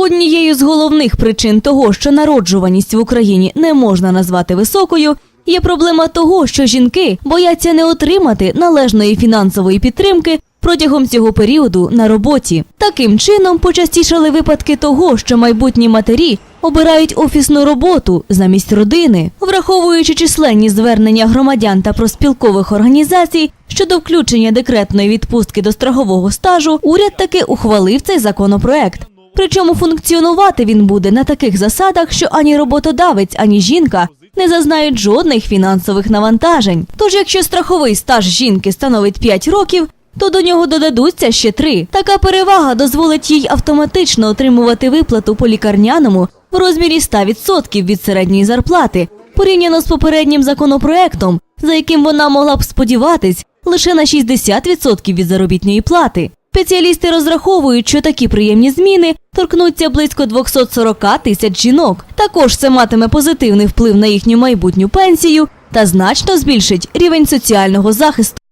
Однією з головних причин того, що народжуваність в Україні не можна назвати високою, є проблема того, що жінки бояться не отримати належної фінансової підтримки протягом цього періоду на роботі. Таким чином почастішали випадки того, що майбутні матері обирають офісну роботу замість родини, враховуючи численні звернення громадян та проспілкових організацій щодо включення декретної відпустки до страхового стажу, уряд таки ухвалив цей законопроект. Причому функціонувати він буде на таких засадах, що ані роботодавець, ані жінка не зазнають жодних фінансових навантажень. Тож, якщо страховий стаж жінки становить 5 років, то до нього додадуться ще 3. Така перевага дозволить їй автоматично отримувати виплату по лікарняному в розмірі 100% від середньої зарплати, порівняно з попереднім законопроектом, за яким вона могла б сподіватись лише на 60% від заробітної плати. Спеціалісти розраховують, що такі приємні зміни торкнуться близько 240 тисяч жінок. Також це матиме позитивний вплив на їхню майбутню пенсію та значно збільшить рівень соціального захисту.